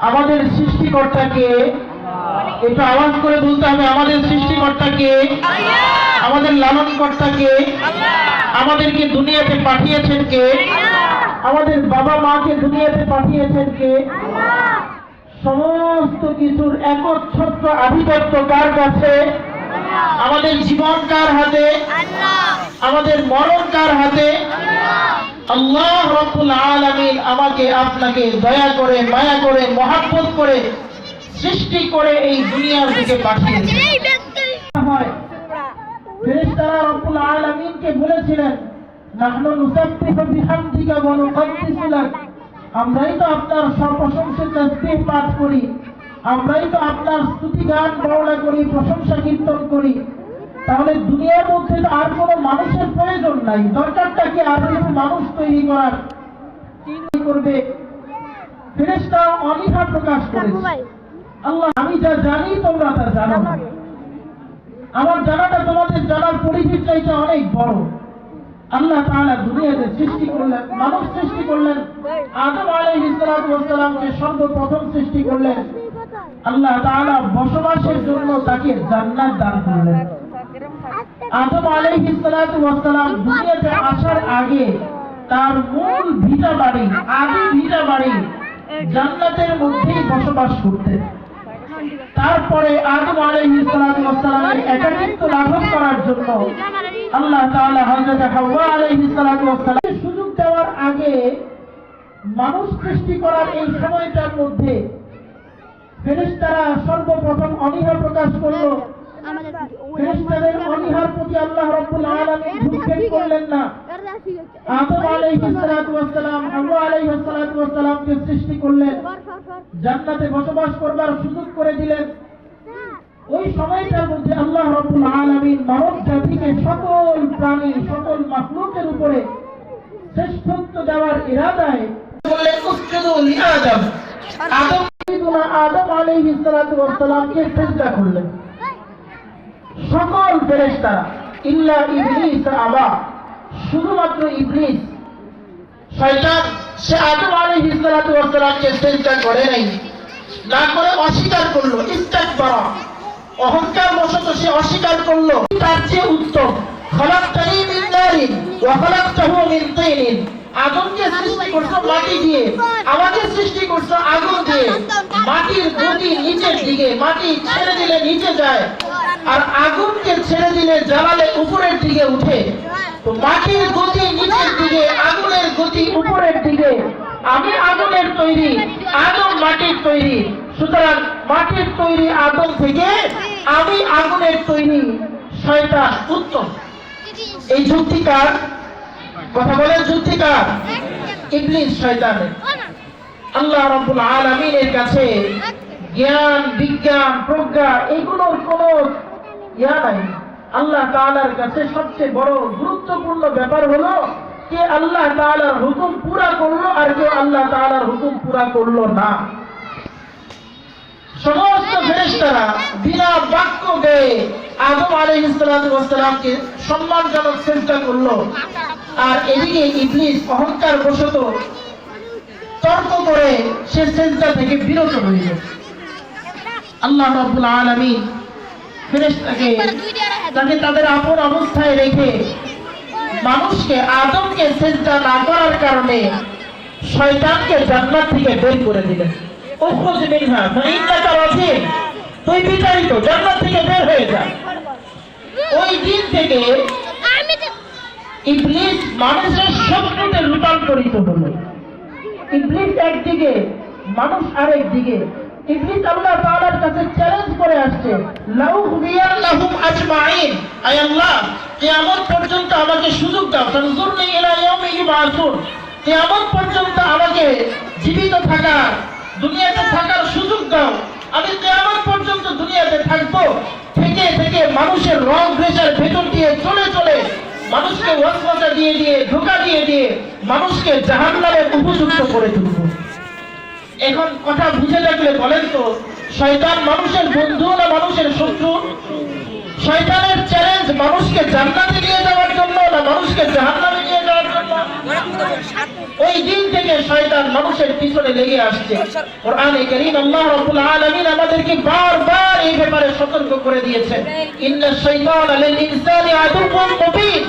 আমাদের সৃষ্টিকর্তাকে, একটু আওয়াজ করে বলতে হবে, আমাদের সৃষ্টিকর্তাকে, আমাদের লালনকর্তাকে, আমাদেরকে দুনিয়াতে পাঠিয়েছেন কে? আমাদের বাবা মাকে দুনিয়াতে পাঠিয়েছেন কে? সমস্ত কিছুর একচ্ছত্র আধিপত্য কার কাছে? আমাদের জীবন কার হাতে? আমাদের মরণ কার হাতে? আল্লাহ রব্বুল আলামিন আমাকে আপনাকে দয়া করে মায়া করে মহাব্বত করে সৃষ্টি করে এই দুনিয়ার দিকে পাঠিয়েছে ফেরেশতারা রব্বুল আলামিনকে বলেছিলেন নাহনু নুসাব্বিহু বিহামদিকা ওয়া নুকদ্দিসু লাক। আমরাই তো আপনার সপ্রশংসা তাসবিহ পাঠ করি। আমরাই তো আপনার স্তুতি গান বর্ণনা করি প্রশংসা কীর্তন করি। তাহলে দুনিয়ার মধ্যে আর কোনো মানুষের প্রয়োজন নাই। দরকারটা কি আর কোনো মানুষ তৈরি করার করবে? ফেরেশতা অনীহা প্রকাশ করেছে। আল্লাহ আমি যা জানি তোমরা তা জানো। আমার জানাটা তোমাদের জানার পরিধির চাইতে অনেক বড়। আল্লাহ তাআলা দুনিয়াতে সৃষ্টি করলেন মানুষ সৃষ্টি করলেন। আদম আলাইহিস সালামকে সর্বপ্রথম সৃষ্টি করলেন। আল্লাহ তাআলা বসবাসের জন্য তাকে জান্নাত দান করলেন। আদম আলাইহিস সালাতু ওয়াস দুনিয়াতে আসার আগে তার মূল ভিটা বাড়ি, আদি ভিটা বাড়ি জান্নাতের মধ্যেই বসবাস করতেন। তারপরে আদম আলাইহিস সালাতু ওয়াস একাকিত্ব লাঘব করার জন্য আল্লাহ তাআলা হযরত হাওয়া আলাইহিস সালাতু ওয়াস সুযোগ দেওয়ার আগে মানুষ সৃষ্টি করার এই সময়টার মধ্যে ফেরেশতারা সর্বপ্রথম অনীহা প্রকাশ করল। ফেরেশতাদের অনীহার প্রতি আল্লাহ রাব্বুল আলামিন করলেন না। আদম আলাইহিস সালাতু ওয়াস সালাম হাওয়া আলাইহিস সালাতু ওয়াস সালামকে সৃষ্টি করলেন। জান্নাতে বসবাস করবার সুযোগ করে দিলেন। ওই সময়টার মধ্যে আল্লাহ রাব্বুল আলামিন মানব জাতিকে সকল প্রাণী সকল মাখলুকের উপরে শ্রেষ্ঠত্ব দেওয়ার ইরাদায় বললেন উসজুদু লি আদম। আদম আলাইহিস সালাতু ওয়াস সালামকে সিজদা করলেন। সকল ফেরেশতারা, ইল্লা ইবলিস আবা, শুধুমাত্র ইবলিস। শয়তান, সে আদম আলাইহিস সালাতু ওয়াস সালামকে সিজদা করে নাই, না করে অস্বীকার করল, ইস্তাকবারা। অহংকার বশত সে অস্বীকার করল। তার চেয়ে উত্তম, খলাকতানি মিন নারিন ওয়া খলাকতাহু মিন তিনিন। আগুনকে সৃষ্টি করছ মাটি দিয়ে, আমাকে সৃষ্টি করছ আগুন দিয়ে। মাটির গতি নিচের দিকে, মাটি ছেড়ে দিলে নিচে যায়। আর আগুনকে ছেড়ে দিলে জ্বালালে উপরের দিকে উঠে। তো মাটির গতি নিচের দিকে, আগুনের গতি উপরের দিকে। আমি আগুনের তৈরি, আদম মাটির তৈরি। সুতরাং মাটির তৈরি আদম থেকে আমি আগুনের তৈরি, শয়তান উত্তম। এই যুক্তিকার কথা বলেন যুক্তিকার ইবলিস শয়তানের। আল্লাহ রাব্বুল আলামিনের কাছে জ্ঞান, বিজ্ঞান, প্রজ্ঞা, এগুলোর কোনো ইয়া নাই আল্লাহ তাআলার কাছে সবচেয়ে বড় গুরুত্বপূর্ণ ব্যাপার হলো কে আল্লাহ তাআলার হুকুম পুরা করল আর কেউ আল্লাহ তাআলার হুকুম পুরা করল না। সমস্ত ফেরেশতারা বিনা বাক্য গেয়ে আদম আলাইহিস সালাতু ওয়াস সালামকে সম্মানজনক চেষ্টা করল। আর এদিকে ইবলিস অহংকার বশত তর্ক করে সে চেষ্টা থেকে বিরত রইল। আল্লাহ রাব্বুল আলামিন ফেরেশতাকে তাকে তাদের আপন অবস্থায় রেখে মানুষকে আদমকে চেষ্টা না করার কারণে শয়তানকে জান্নাত থেকে বের করে দিলেন। উখরুজ মিনহা ফাইন্নাকা রাজিম তুই জান্নাত থেকে বের হয়ে যা। ওই দিন থেকে ইবলিস মানুষের শত্রুতে রূপান্তরিত হলো। ইবলিস একদিকে মানুষ আরেক দিকে ইবলিস আল্লাহ তাআলার কাছে চ্যালেঞ্জ করে আসছে। লাউ আজমাইন আয় আল্লাহ, কিয়ামত পর্যন্ত আমাকে সুযোগ দাও। তানজুরনি ইলা ইউবাসুন কিয়ামত পর্যন্ত আমাকে জীবিত থাকার, দুনিয়াতে থাকার সুযোগ দাও। আমি কিয়ামত পর্যন্ত দুনিয়াতে থাকব। থেকে থেকে মানুষের রং রেশার ভেতর দিয়ে চলে চলে মানুষকে ওয়াসওয়াসা দিয়ে দিয়ে, ধোকা দিয়ে দিয়ে মানুষকে জাহান্নামের উপযুক্ত করে তুলব। এখন কথা বুঝে থাকলে বলেন তো, শয়তান মানুষের বন্ধু না মানুষের শত্রু? শয়তানের চ্যালেঞ্জ মানুষকে জান্নাতে নিয়ে যাওয়ার জন্য না মানুষকে জাহান্নামে নিয়ে যাওয়ার জন্য? ওই দিন থেকে শয়তান মানুষের পিছনে লেগে আসছে। কোরআনে কারীম আল্লাহ রাব্বুল আলামিন আমাদেরকে বারবার এই ব্যাপারে সতর্ক করে দিয়েছেন ইন্নাশ শাইতানা লিল ইনসানি আদুউউন মুবিন।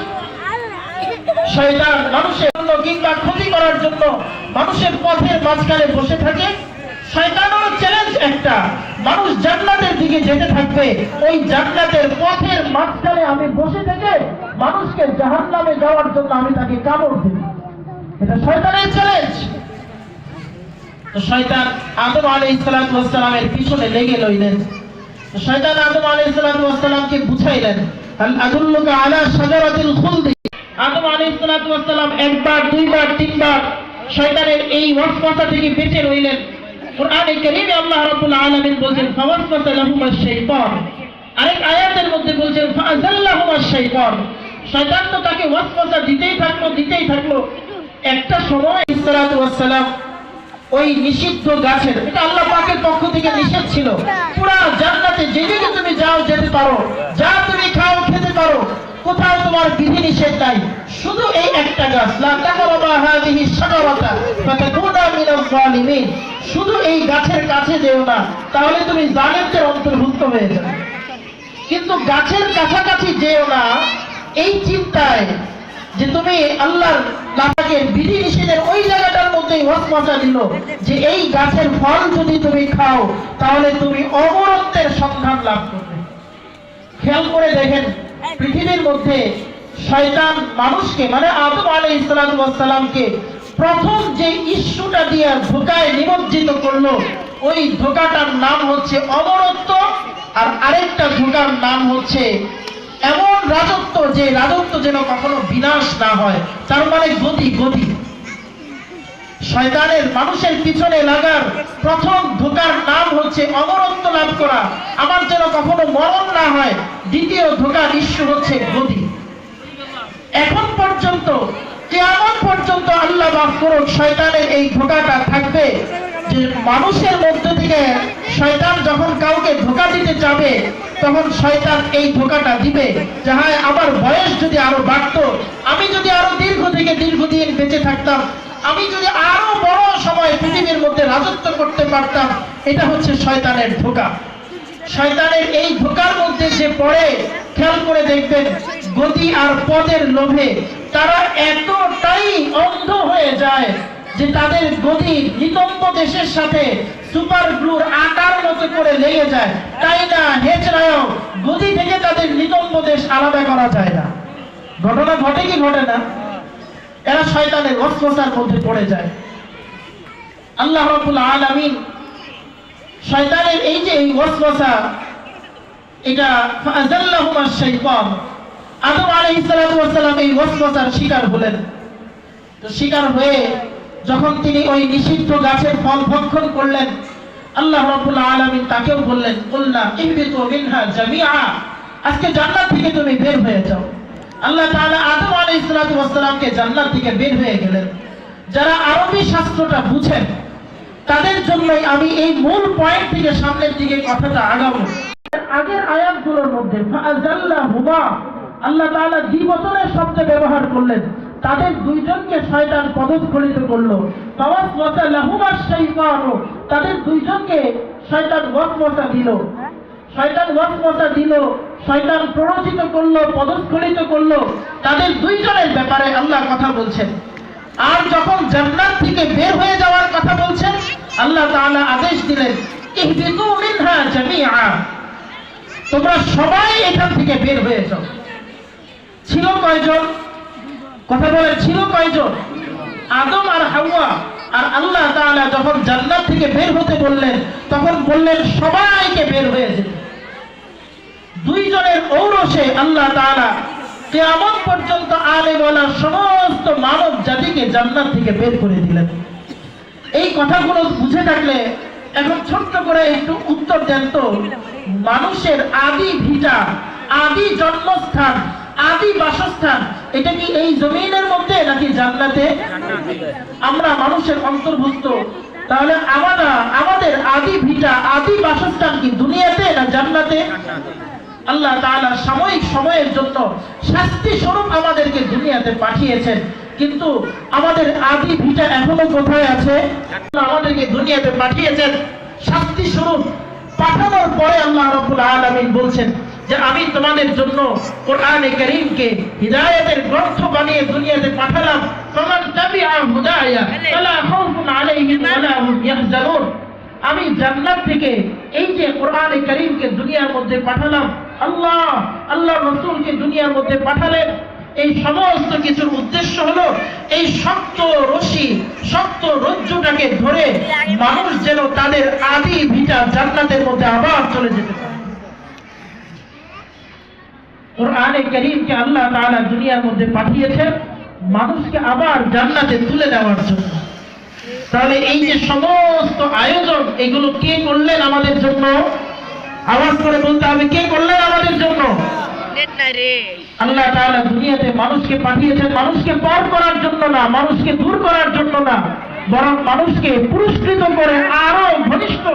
শয়তান মানুষের জন্য কিংবা ক্ষতি করার জন্য মানুষের পথের মাঝখানে বসে থাকে। শয়তানেরও চ্যালেঞ্জ একটা। মানুষ জান্নাতের দিকে যেতে থাকবে। ওই জান্নাতের পথের মাঝখানে আমি বসে থেকে মানুষকে জাহান্নামে যাওয়ার জন্য আমি তাকে কামড় দেব এটা শয়তানের চ্যালেঞ্জ তো শয়তান আদম ওয়াস সালামের পিছনে লেগে লইলেন শয়তান আদম ওয়াস সালামকে বুঝাইলেন, হাল আদুল্লুকা আলা শাজারাতিল খুলদি? আদম আলাইহিস সালাতু একবার দুইবার তিনবার শয়তানের এই ওয়াসওয়াসা থেকে বেঁচে রইলেন। কোরআনে আল্লাহ রাব্বুল আলামিন বলেন শাইতান। আরেক আয়াতের মধ্যে শাইতান। শয়তান তো তাকে দিতেই থাকল দিতেই থাকল। একটা সময় ইসরাত ওয়াসসালাম ওই নিষিদ্ধ গাছের, এটা আল্লাহ পাকের পক্ষ থেকে নিষেধ ছিল। পুরা জান্নাতে যেদিকে তুমি যাও যেতে পারো, যা তুমি খাও খেতে পারো কোথাও তোমার বিধি নিষেধ নাই। শুধু এই একটা গাছ। লা তাকরাবা হাযিহি শাজারাতা ফাতাকুনা মিনাজ শুধু এই গাছের কাছে যেও না, তাহলে তুমি জালেমদের অন্তর্ভুক্ত হয়ে যাবে। কিন্তু গাছের কাছাকাছি যেও না, এই চিন্তায় যে তুমি আল্লাহর নাপাকের বিধি নিষেধের ওই জায়গাটার মধ্যেই ওয়াসওয়াসা দিল যে এই গাছের ফল যদি তুমি খাও, তাহলে তুমি অমরত্বের সন্ধান লাভ করবে। খেয়াল করে দেখেন পৃথিবীর মধ্যে শয়তান মানুষকে মানে আদম আলাই ইসলামকে প্রথম যে ইস্যুটা দিয়ে ধোকায় নিমজ্জিত করল, ওই ধোকাটার নাম হচ্ছে অমরত্ব। আর আরেকটা ধোকার নাম হচ্ছে এমন রাজত্ব যে রাজত্ব যেন কখনো বিনাশ না হয়, তার মানে গতি গতি শয়তানের মানুষের পিছনে লাগার প্রথম ধোকার নাম হচ্ছে অমরত্ব লাভ করা। আমার যেন কখনো মরণ না হয় দ্বিতীয় ধোকার ইস্যু হচ্ছে গতি এখন পর্যন্ত কেমন পর্যন্ত আল্লাহ মাফ করুন শয়তানের এই ধোকাটা থাকবে যে মানুষের মধ্য থেকে শয়তান যখন কাউকে ধোকা দিতে যাবে, তখন শয়তান এই ধোকাটা দিবে। যাহায় আমার বয়স যদি আরও বাড়তো, আমি যদি আরও দীর্ঘ থেকে দীর্ঘদিন বেঁচে থাকতাম, আমি যদি আরও বড় সময় পৃথিবীর মধ্যে রাজত্ব করতে পারতাম, এটা হচ্ছে শয়তানের ধোকা। শয়তানের এই ধোকার মধ্যে যে পড়ে, খেয়াল করে দেখবেন, গতি আর পদের লোভে তারা এতটাই অন্ধ হয়ে যায় যে তাদের গতি নিতম্ব দেশের সাথে সুপার গ্লুর আকার মতো করে লেগে যায়। তাই না হেচড়ায়ও গতি থেকে তাদের নিতম্ব দেশ আলাদা করা যায় না। ঘটনা ঘটে কি ঘটে না? এরা শয়তানের অস্ত্রতার মধ্যে পড়ে যায়। আল্লাহ রাব্বুল আলামিন শয়তানের এই যে এই ওয়াসওয়াসা, এটা ফাযাল্লাহুমা শাইতান আদম আলাইহিস সালাতু ওয়াস সালাম এই ওয়াসওয়াসার শিকার হলেন। তো শিকার হয়ে যখন তিনি ওই নিষিদ্ধ গাছের ফল ভক্ষণ করলেন, আল্লাহ রাব্বুল আলামিন তাকেও বললেন, কুলনা ইহবিতু মিনহা জামিআ। আজকে জান্নাত থেকে তুমি বের হয়ে যাও। আল্লাহ তাআলা আদম আলাইহিস সালাতু ওয়াস সালামকে জান্নাত থেকে বের হয়ে গেলেন। যারা আরবি শাস্ত্রটা বুঝেন তাদের জন্যই আমি এই মূল পয়েন্ট থেকে সামনের দিকে কথাটা আগাবো। আগের আয়াতগুলোর মধ্যে ফাআযাল্লাহুমা আল্লাহ তাআলা দ্বিবচনের শব্দ ব্যবহার করলেন, তাদের দুইজনকে শয়তান পদস্খলিত করল। তাদের দুইজনকে শয়তান ওয়াসওয়াসা দিল। শয়তান ওয়াসওয়াসা দিল, শয়তান প্ররোচিত করল, পদস্খলিত করল। তাদের দুইজনের ব্যাপারে আল্লাহ কথা বলছেন। আর যখন জান্নাত থেকে বের হয়ে যাওয়ার কথা বলছেন আল্লাহ তাআলা আদেশ দিলেন ইহবিতু মিনহা জামিআ। তোমরা সবাই এখান থেকে বের হয়ে যাও। ছিল কয়জন? কথা বলে ছিল কয়জন? আদম আর হাওয়া আর আল্লাহ তাআলা যখন জান্নাত থেকে বের হতে বললেন, তখন বললেন, সবাইকে বের হয়ে যেতে। দুইজনের ঔরসে আল্লাহ তাআলা কেয়ামত পর্যন্ত আলে বলা সমস্ত মানব জাতিকে জান্নাত থেকে বের করে দিলেন। এই কথাগুলো বুঝে থাকলে এখন ছোট্ট করে একটু উত্তর দেন তো। মানুষের আদি ভিটা, আদি জন্মস্থান, আদি বাসস্থান, এটা কি এই জমিনের মধ্যে নাকি জান্নাতে? আমরা মানুষের অন্তর্ভুক্ত। তাহলে আমরা, আমাদের আদি ভিটা, আদি বাসস্থান কি দুনিয়াতে না জান্নাতে? আল্লাহ তাআলা সাময়িক সময়ের জন্য শাস্তি স্বরূপ আমাদেরকে দুনিয়াতে পাঠিয়েছেন। কিন্তু আমাদের আদি ভিটা এখনও কোথায় আছে? আমাদেরকে দুনিয়াতে পাঠিয়েছেন। শাস্তি স্বরূপ পাঠানোর পরে আল্লাহ রাব্বুল আলামিন বলছেন যে আমি তোমাদের জন্য কোরআনে কারীমকে হিদায়াতের গ্রন্থ বানিয়ে দুনিয়াতে পাঠালাম। তোমার ইয়াহজানুন। আমি জান্নাত থেকে এই যে কোরআনে করিমকে দুনিয়ার মধ্যে পাঠালাম, আল্লাহ আল্লাহ রসুলকে দুনিয়ার মধ্যে পাঠালেন। এই সমস্ত কিছুর উদ্দেশ্য হলো এই শক্ত রশি, শক্ত রজ্জুটাকে ধরে মানুষ যেন তাদের আদি ভিটা জান্নাতের মধ্যে আবার চলে যেতে পারে। কোরআনে আল্লাহ তাআলা দুনিয়ার মধ্যে পাঠিয়েছেন মানুষকে আবার জান্নাতে তুলে দেওয়ার জন্য। তাহলে এই যে সমস্ত আয়োজন, এগুলো কে করলেন আমাদের জন্য? আওয়াজ করে বলতে হবে, কে করলেন আমাদের জন্য? আল্লাহ তাআলা দুনিয়াতে মানুষকে পাঠিয়েছেন। মানুষকে করার জন্য না, মানুষকে দূর করার জন্য না, বরং মানুষকে পুরস্কৃত করে আরও ঘনিষ্ঠ,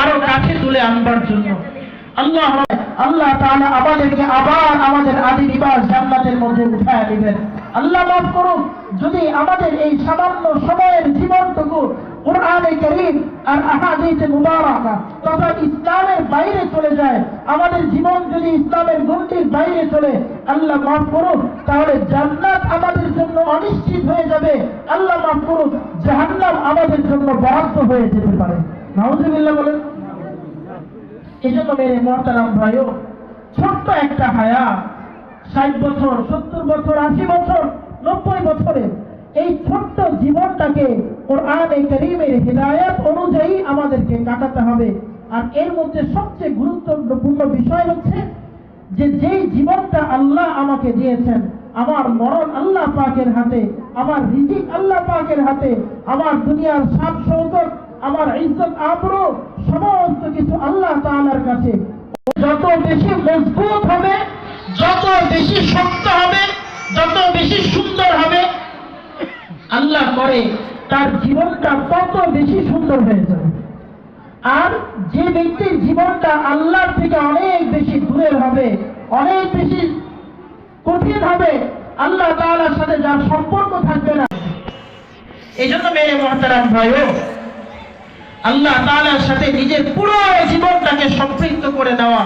আরও কাছে তুলে আনবার জন্য। আল্লাহ আল্লাহ তাআলা আমাদেরকে আবার আমাদের আদি নিবাস জান্নাতের মধ্যে উঠায় দিবেন। আল্লাহ মাফ করুন, যদি আমাদের এই সামান্য সময়ের জীবনটুকু কোরআনে করিম আর আহাদিসে মুবারাকা তথা ইসলামের বাইরে চলে যায় আমাদের জীবন যদি ইসলামের গণ্ডির বাইরে চলে, আল্লাহ মাফ করুন তাহলে জান্নাত আমাদের জন্য অনিশ্চিত হয়ে যাবে। আল্লাহ মাফ করুন জাহান্নাম আমাদের জন্য বরাদ্দ হয়ে যেতে পারে। নাউজুবিল্লাহ বলেন। এই জন্য মেরে মহতারাম ভাইও, ছোট্ট একটা হায়া, ষাট বছর, সত্তর বছর, আশি বছর, নব্বই বছরে, এই ছোট্ট জীবনটাকে কোরআন এই করিমের হৃদায়ত অনুযায়ী আমাদেরকে কাটাতে হবে। আর এর মধ্যে সবচেয়ে গুরুত্বপূর্ণ বিষয় হচ্ছে যে যেই জীবনটা আল্লাহ আমাকে দিয়েছেন, আমার মরণ আল্লাহ পাকের হাতে, আমার রিজিক আল্লাহ পাকের হাতে, আমার দুনিয়ার সাত সৌদক আমার ইজ্জত আবরু, সমস্ত কিছু আল্লাহ তাআলার কাছে। যত বেশি মজবুত হবে, যত বেশি শক্ত হবে, যত বেশি সুন্দর হবে, আল্লাহ করে, তার জীবনটা তত বেশি সুন্দর হয়ে যাবে। আর যে ব্যক্তির জীবনটা আল্লাহর থেকে অনেক বেশি দূরের হবে, অনেক বেশি কঠিন হবে, আল্লাহ তাআলার সাথে যার সম্পর্ক থাকবে না। এই জন্য মেরে মহতারাম ভাইও, আল্লাহ তাআলার সাথে নিজের পুরো জীবনটাকে সম্পৃক্ত করে নেওয়া।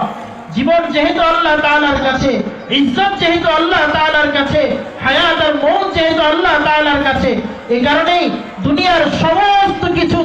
জীবন যেহেতু আল্লাহ তাআলার কাছে, ইজ্জত যেহেতু আল্লাহ তাআলার কাছে, হায়াত আর মৌত যেহেতু আল্লাহ তাআলার কাছে এই কারণেই দুনিয়ার সমস্ত কিছু